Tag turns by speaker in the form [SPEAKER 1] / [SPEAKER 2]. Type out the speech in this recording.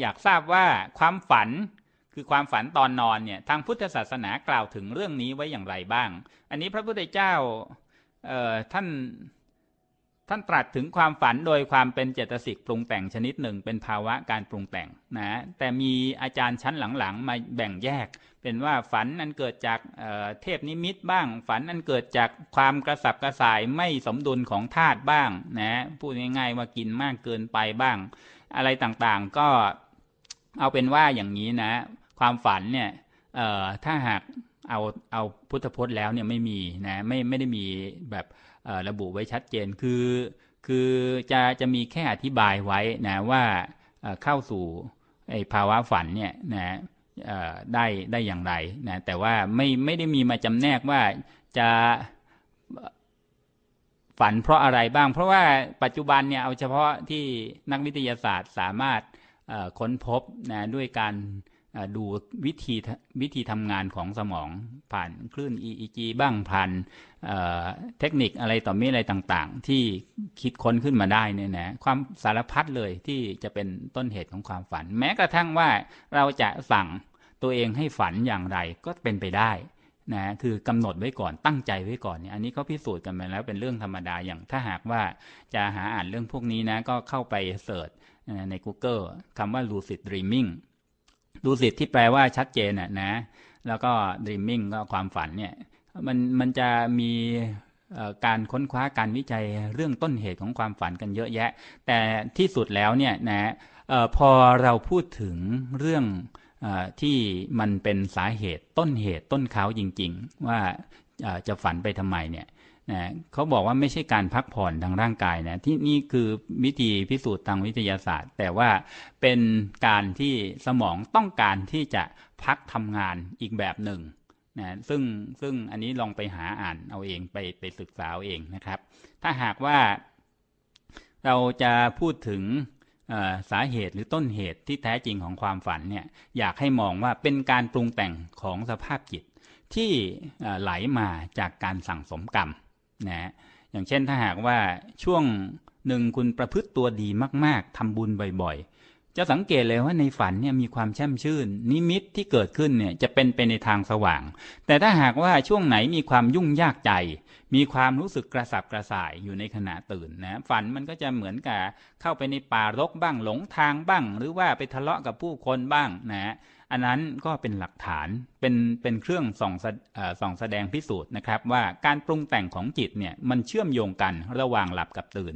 [SPEAKER 1] อยากทราบว่าความฝันคือความฝันตอนนอนเนี่ยทางพุทธศาสนากล่าวถึงเรื่องนี้ไว้อย่างไรบ้าง อันนี้พระพุทธเจ้าท่านท่านตรัสถึงความฝันโดยความเป็นเจตสิกปรุงแต่งชนิดหนึ่ง เป็นภาวะการปรุงแต่งนะแต่มีอาจารย์ชั้นหลังๆ มาแบ่งแยก เป็นว่าฝันนั้นเกิดจากเเทพนิมิตบ้าง ฝันนั้นเกิดจากความกระสับกระส่ายไม่สมดุลของธาตุบ้างนะพูดง่ายๆว่ากินมากเกินไปบ้าง อะไรต่างๆก็ เอาเป็นว่าอย่างนี้นะ ความฝันเนี่ยถ้าหากเอาเอาพุทธพจน์แล้วเนี่ยไม่มีนะไม่ไม่ได้มีแบบระบุไว้ชัดเจนคือคือจะจะมีแค่อธิบายไว้นะว่าเข้าสู่ไอ้ภาวะฝันเนี่ยนะได้ได้อย่างไรนะแต่ว่าไม่ไม่ได้มีมาจำแนกว่าจะฝันเพราะอะไรบ้าง เพราะว่าปัจจุบันเนี่ยเอาเฉพาะที่นักวิทยาศาสตร์สามารถ ค้นพบนะด้วยการดูวิธีวิธีทำงานของสมองผ่านคลื่น EEG บ้างผ่านเทคนิคอะไรต่อมีอะไรต่างๆ ที่คิดค้นขึ้นมาได้เนี่ยนะความสารพัดเลยที่จะเป็นต้นเหตุของความฝัน แม้กระทั่งว่าเราจะสั่งตัวเองให้ฝันอย่างไรก็เป็นไปได้นะคือกำหนดไว้ก่อนตั้งใจไว้ก่อนเนี่ยอันนี้ก็พิสูจน์กันมาแล้วเป็นเรื่องธรรมดาอย่างถ้าหากว่าจะหาอ่านเรื่องพวกนี้นะก็เข้าไปเสิร์ช ใน Google คำว่า lucid dreaming ดูสิที่แปลว่าชัดเจนน่ะนะ แล้วก็ dreaming ก็ความฝันเนี่ย มันมันจะมีการค้นคว้าการวิจัยเรื่องต้นเหตุของความฝันกันเยอะแยะ แต่ที่สุดแล้วเนี่ยนะพอเราพูดถึงเรื่องอที่มันเป็นสาเหตุต้นเหตุต้นเขาจริง ๆ ว่าจะฝันไปทำไมเนี่ย นะเขาบอกว่าไม่ใช่การพักผ่อนทางร่างกายนะที่นี่คือวิธีพิสูจน์ทางวิทยาศาสตร์ แต่ว่าเป็นการที่สมองต้องการที่จะพักทำงานอีกแบบหนึ่งนะซึ่งซึ่งอันนี้ลองไปหาอ่านเอาเองไปไปศึกษาเอาเองนะครับ ถ้าหากว่าเราจะพูดถึงสาเหตุหรือต้นเหตุที่แท้จริงของความฝันเนี่ยอยากให้มองว่าเป็นการปรุงแต่งของสภาพจิตที่ไหลมาจากการสั่งสมกรรม นะอย่างเช่นถ้าหากว่าช่วงหนึ่งคุณประพฤติตัวดีมาก ๆทำบุญบ่อยๆ จะสังเกตเลยว่าในฝันเนี่ยมีความแช่มชื่น นิมิตที่เกิดขึ้นเนี่ยจะเป็นไปในทางสว่าง แต่ถ้าหากว่าช่วงไหนมีความยุ่งยากใจ มีความรู้สึกกระสับกระส่ายอยู่ในขณะตื่นนะฝันมันก็จะเหมือนกับเข้าไปในป่ารกบ้างหลงทางบ้าง หรือว่าไปทะเลาะกับผู้คนบ้างนะ อันนั้นก็เป็นหลักฐานเป็นเป็นเครื่องส่องส่องแสดงพิสูจน์นะครับว่าการปรุงแต่งของจิตเนี่ยมันเชื่อมโยงกันระหว่างหลับกับตื่น